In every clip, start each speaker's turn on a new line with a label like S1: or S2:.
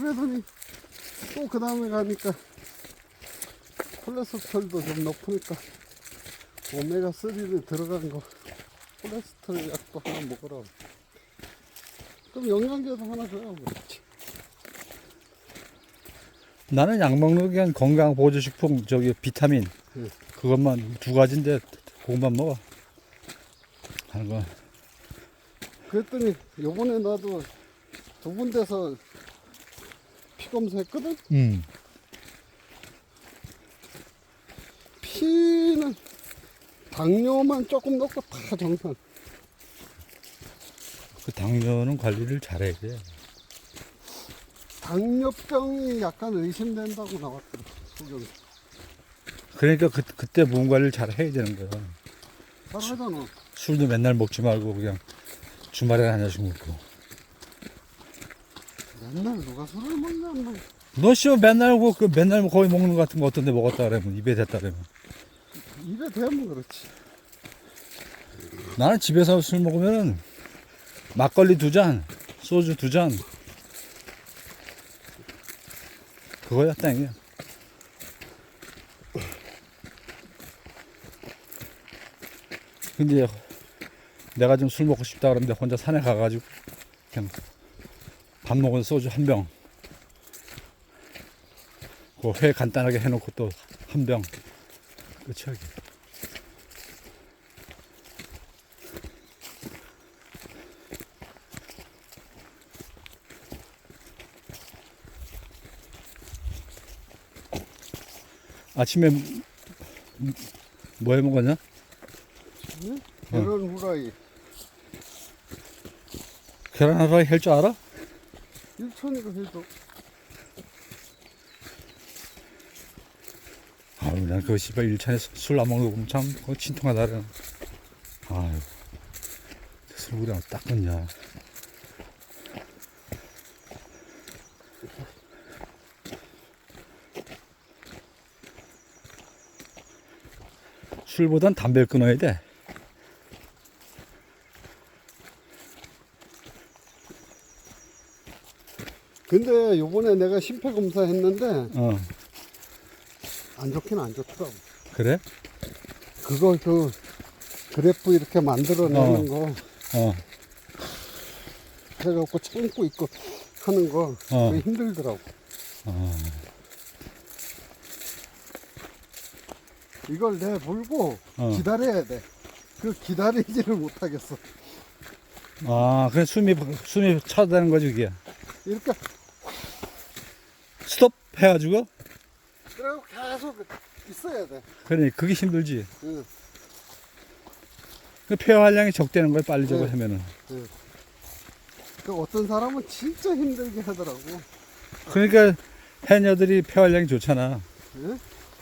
S1: 그러더니 또 그 다음에 가니까 콜레스테롤도 좀 높으니까 오메가 3를 들어간 거 콜레스테롤 약도 하나 먹으라고. 그럼 영양제도 하나 줘야 그렇지.
S2: 나는 약 먹는 게 건강 보조 식품 저기 비타민
S1: 응.
S2: 그것만 두 가지인데 그것만 먹어 하는 거.
S1: 그랬더니 요번에 나도 두 군데서 피 검사했거든?
S2: 음.
S1: 피는 당뇨만 조금 넣고 다 정상.
S2: 그 당뇨는 관리를 잘해야 돼.
S1: 당뇨병이 약간 의심된다고 나왔더라. 소견.
S2: 그러니까 그, 그때 몸 관리를 잘 해야 되는 거야.
S1: 잘 하잖아.
S2: 술도 맨날 먹지 말고 그냥 주말에 한 잔씩 먹고.
S1: 맨날 누가 술을 먹냐, 뭐.
S2: 너 씨발 맨날 그, 그 맨날 거의 먹는 거 같은 거 어떤데 먹었다 그러면 입에 댔다 그러면.
S1: 입에 대면 그렇지.
S2: 나는 집에서 술 먹으면은 막걸리 두 잔, 소주 두 잔. 그거야 땡이야. 근데 내가 좀 술 먹고 싶다 그러는데 혼자 산에 가가지고 그냥 밥 먹은 소주 한 병. 그 회 간단하게 해놓고 또 한 병. 끝이야. 아침에 음, 뭐해 먹었냐?
S1: 응? 계란 후라이.
S2: 계란 후라이 할 줄 알아?
S1: 일천이가 해도.
S2: 아유, 난 그거 씨발 일찬에 술 안 먹는 거 보면 참 그거 진통하다 그래. 아유, 술 우리랑 딱 끊냐. 술보단 담배를 끊어야 돼.
S1: 근데 요번에 내가 심폐 검사 했는데
S2: 어,
S1: 안 좋긴 안 좋더라고.
S2: 그래?
S1: 그거 그 그래프 이렇게 만들어내는 거
S2: 어,
S1: 해갖고 참고 있고 하는 거
S2: 어.
S1: 그게 힘들더라고.
S2: 어.
S1: 이걸 내 물고
S2: 어.
S1: 기다려야 돼. 그 기다리지를 못하겠어.
S2: 아, 그래 숨이 숨이 차다는 거지 그게.
S1: 이렇게
S2: 스톱 해가지고.
S1: 그리고 계속 있어야 돼.
S2: 그래, 그게 힘들지.
S1: 응.
S2: 그 폐화 활량이 적대는 거야 빨리 저거
S1: 네.
S2: 하면은.
S1: 그 어떤 사람은 진짜 힘들게 하더라고.
S2: 그러니까 해녀들이 폐활량이 좋잖아.
S1: 예?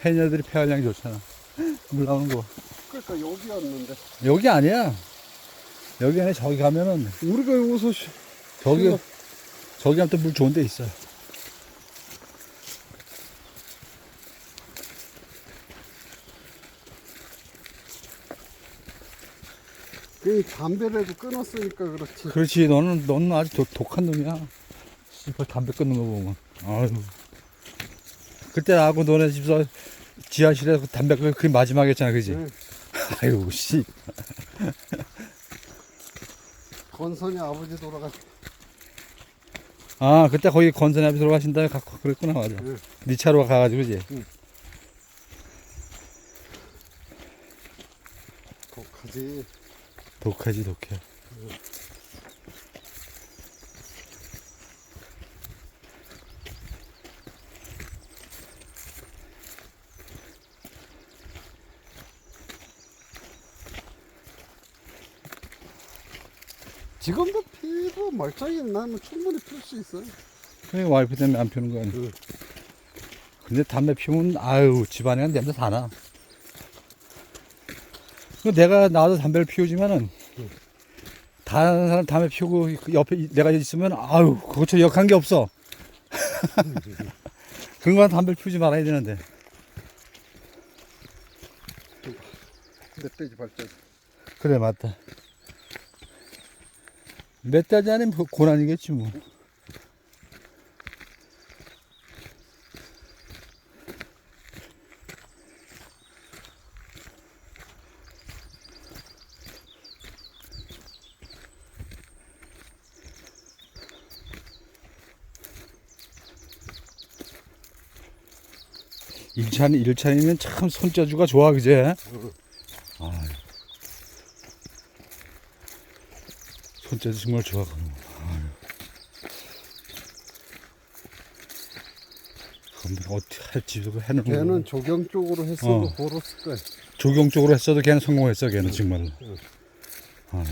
S2: 해녀들이 폐활량이 좋잖아. 물 나오는 거.
S1: 그러니까 여기였는데
S2: 여기 아니야. 여기 안에 저기 가면은
S1: 우리가 여기서 쉬-
S2: 저기. 저기 또물 좋은 데 있어.
S1: 그 담배라도 끊었으니까 그렇지.
S2: 그렇지. 너는 너는 아주 독, 독한 놈이야. 씨발 담배 끊는 거 보면. 아유. 그때 나하고 너네 집서 지하실에서 담배 끊 그게 마지막이었잖아, 그지?
S1: 응.
S2: 아유 씨.
S1: 건선이 아버지 돌아가.
S2: 아 그때 거기 건선이 앞에 들어가신 다음에 갖고 그랬구나 맞아.
S1: 응.
S2: 네 차로 가가지고 그지?
S1: 독하지.
S2: 독하지 독해.
S1: 지금도 피도 멀쩡히 나면 충분히 필 수 있어.
S2: 그게 와이프 때문에 안 피우는 거 아니야.
S1: 응.
S2: 근데 담배 피우면 아유 집안에 냄새 다 나. 그 내가 나도 담배를 피우지만은 다른 사람 담배 피우고 그 옆에 이- 내가 있으면 아유 그것처럼 역한 게 없어. 그런 건 담배를 피우지 말아야 되는데.
S1: 멧돼지 발전.
S2: 그래 맞다. 몇 달이 아니면 그 고난이겠지 뭐. 일찬 일찬이면 참 손재주가 좋아 그제? 아, 손재주 정말 좋아. 그럼 어떻게 할지 그 해놓은 거.
S1: 걔는 조경 쪽으로 했어도
S2: 어.
S1: 벌었을 거야.
S2: 조경 쪽으로 했어도 걔는 성공했어 걔는 정말로.
S1: 응.
S2: 아,